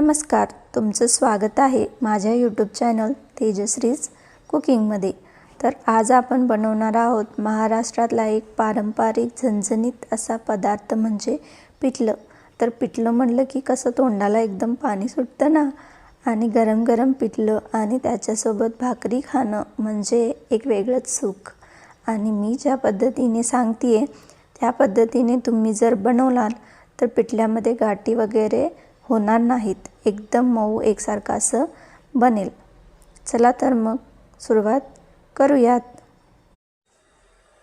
नमस्कार तुमचं स्वागत आहे माझ्या यूट्यूब चॅनल तेजश्रीज कुकिंगमध्ये तर आज आपण बनवणार आहोत महाराष्ट्रातला एक पारंपरिक झणझणीत असा पदार्थ म्हणजे पिठलं. तर पिठलं म्हणलं की कसं तोंडाला एकदम पाणी सुटतं ना? आणि गरम गरम पिठलं आणि त्याच्यासोबत भाकरी खाणं म्हणजे एक वेगळंच सुख. आणि मी ज्या पद्धतीने सांगते आहे त्या पद्धतीने तुम्ही जर बनवलाल तर पिठल्यामध्ये गाठी वगैरे होणार नाहीत. एकदम मऊ एकसारखं असं बनेल. चला तर मग सुरुवात करूयात.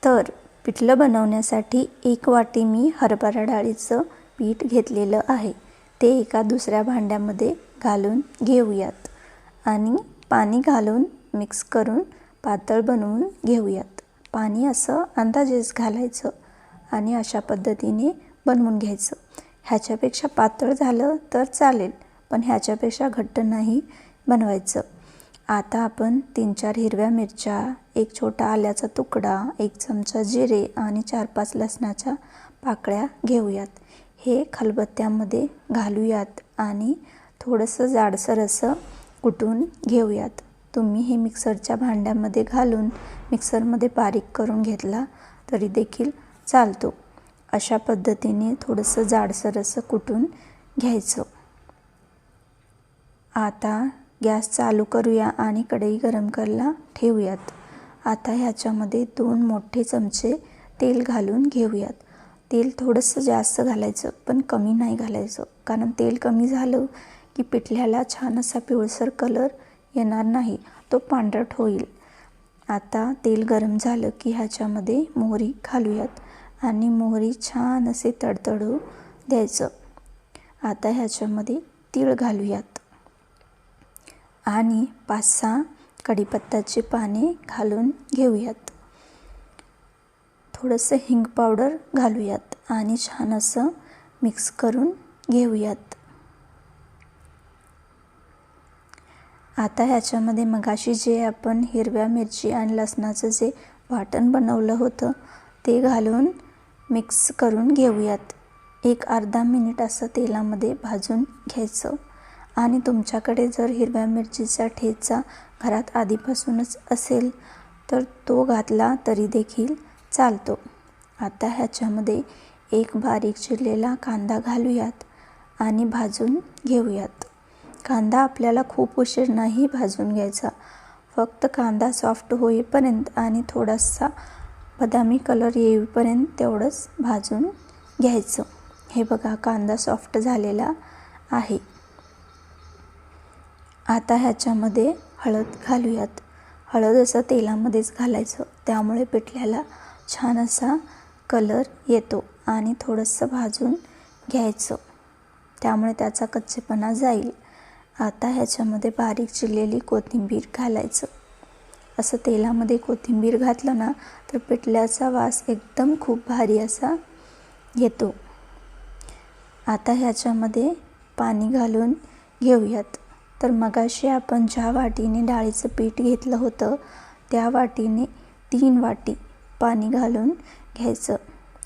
तर पिठलं बनवण्यासाठी एक वाटी मी हरभरा डाळीचं पीठ घेतलेलं आहे. ते एका दुसऱ्या भांड्यामध्ये घालून घेऊयात आणि पाणी घालून मिक्स करून पातळ बनवून घेऊयात. पाणी असं अंदाजेच घालायचं आणि अशा पद्धतीने बनवून घ्यायचं. ह्याच्यापेक्षा पातळ झालं तर चालेल पण ह्याच्यापेक्षा घट्ट नाही बनवायचं. आता आपण तीन चार हिरव्या मिरच्या एक छोटा आल्याचा तुकडा एक चमचा जिरे आणि चार पाच लसणाच्या पाकळ्या घेऊयात. हे खलबत्त्यामध्ये घालूयात आणि थोडंसं जाडसर असं कुटून घेऊयात. तुम्ही हे मिक्सरच्या भांड्यामध्ये घालून मिक्सरमध्ये बारीक करून घेतला तरी देखील चालतो. अशा पद्धतीने थोडंसं जाडसर असं कुटून घ्यायचं. आता गॅस चालू करूया आणि कढई गरम करायला ठेवूयात. आता ह्याच्यामध्ये दोन मोठे चमचे तेल घालून घेऊयात. तेल थोडंसं जास्त घालायचं पण कमी नाही घालायचं. कारण तेल कमी झालं की पिठल्याला छान असा पिवळसर कलर येणार नाही तो पांढरट होईल. आता तेल गरम झालं की ह्याच्यामध्ये मोहरी घालूयात. आणि मोहरी छान असे तडतडू द्यायचं. आता ह्याच्यामध्ये तीळ घालूयात. आणि पाच सहा कढीपत्त्याची पाने घालून घेऊयात. थोडंसं हिंग पावडर घालूयात आणि छान असं मिक्स करून घेऊयात. आता ह्याच्यामध्ये मगाशी जे आपण हिरव्या मिरची आणि लसणाचं जे वाटण बनवलं होतं ते घालून मिक्स करून घेऊयात. एक अर्धा मिनिट असं तेलामध्ये भाजून घ्यायचं. आणि तुमच्याकडे जर हिरव्या मिरचीचा ठेचा घरात आधीपासूनच असेल तर तो घातला तरी देखील चालतो. आता ह्याच्यामध्ये एक बारीक चिरलेला कांदा घालूयात आणि भाजून घेऊयात. कांदा आपल्याला खूप उशीर नाही भाजून घ्यायचा. फक्त कांदा सॉफ्ट होईपर्यंत आणि थोडासा बदामी कलर येईपर्यंत तेवढंच भाजून घ्यायचं. हे बघा कांदा सॉफ्ट झालेला आहे. आता ह्याच्यामध्ये हळद घालूयात. हळद असं तेलामध्येच घालायचं. त्यामुळे पिठल्याला छान असा कलर येतो आणि थोडंसं भाजून घ्यायचं. त्यामुळे त्याचा कच्चेपणा जाईल. आता ह्याच्यामध्ये बारीक चिरलेली कोथिंबीर घालायचं. असं तेलामध्ये कोथिंबीर घातलं ना तर पिठल्याचा वास एकदम खूप भारी असा येतो. आता ह्याच्यामध्ये पाणी घालून घेऊयात. तर मगाशी आपण ज्या वाटीने डाळीचं पीठ घेतलं होतं त्या वाटीने तीन वाटी पाणी घालून घ्यायचं.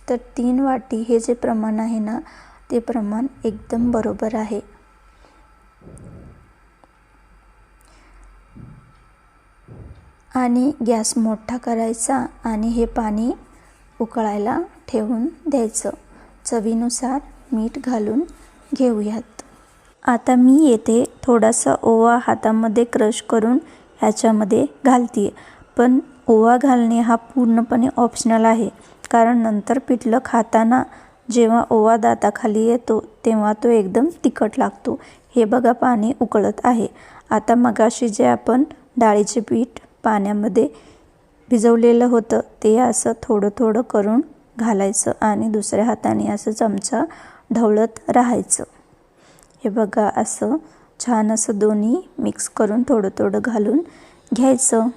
तर तीन वाटी हे जे प्रमाण आहे ना ते प्रमाण एकदम बरोबर आहे. आणि गॅस मोठा करायचा आणि हे पाणी उकळायला ठेवून द्यायचं. चवीनुसार मीठ घालून घेऊयात. आता मी येथे थोडासा ओवा हातामध्ये क्रश करून ह्याच्यामध्ये घालते पण ओवा घालणे हा पूर्णपणे ऑप्शनल आहे. कारण नंतर पिठलं खाताना जेव्हा ओवा दाताखाली येतो तेव्हा तो एकदम तिखट लागतो. हे बघा पाणी उकळत आहे. आता मगाशी जे आपण डाळीचे पीठ पाण्यामध्ये भिजवलेलं होतं ते असं थोडं थोडं करून घालायचं आणि दुसऱ्या हाताने असं चमचा ढवळत राहायचं. हे बघा असं छान असं दोन्ही मिक्स करून थोडं थोडं घालून घ्यायचं.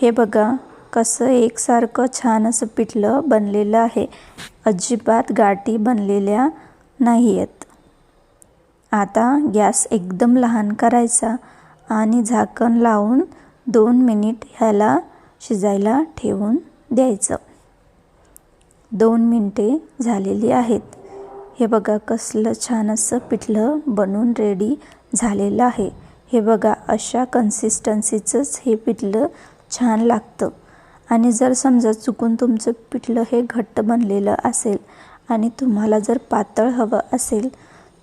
हे बघा कसं एकसारखं छान असं पिठलं बनलेलं आहे. अजिबात गाठी बनलेल्या नाही आहेत आता गॅस एकदम लहान करायचा. आणि झाकण लावून दोन मिनिट ह्याला शिजायला ठेवून द्यायचं. दोन मिनटे झालेली आहेत. हे बघा कसलं छान असं पिठलं बनून रेडी झालेलं आहे. हे बघा अशा कन्सिस्टन्सीचंच हे पिठलं छान लागतं. आणि जर समजा चुकून तुमचं पिठलं हे घट्ट बनलेलं असेल आणि तुम्हाला जर पातळ हवं असेल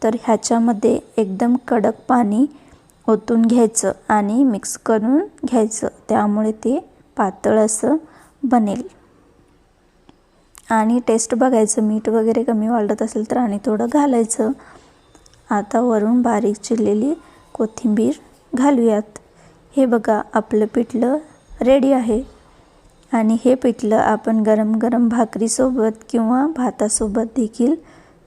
तर ह्याच्यामध्ये एकदम कडक पाणी ओतून घ्यायचं आणि मिक्स करून घ्यायचं. त्यामुळे ते पातळ असं बनेल. आणि टेस्ट बघायचं. मीठ वगैरे कमी वाढत असेल तर आणि थोडं घालायचं. आता वरून बारीक चिरलेली कोथिंबीर घालूयात. हे बघा आपलं पिठलं रेडी आहे. आणि हे पिठलं आपण गरम गरम भाकरीसोबत किंवा भातासोबत देखील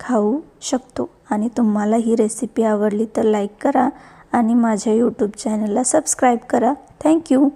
खाऊ शकतो. आणि तुम्हाला ही रेसिपी आवडली तर लाईक करा आणि माझ्या यूट्यूब चॅनलला सबस्क्राईब करा. थँक्यू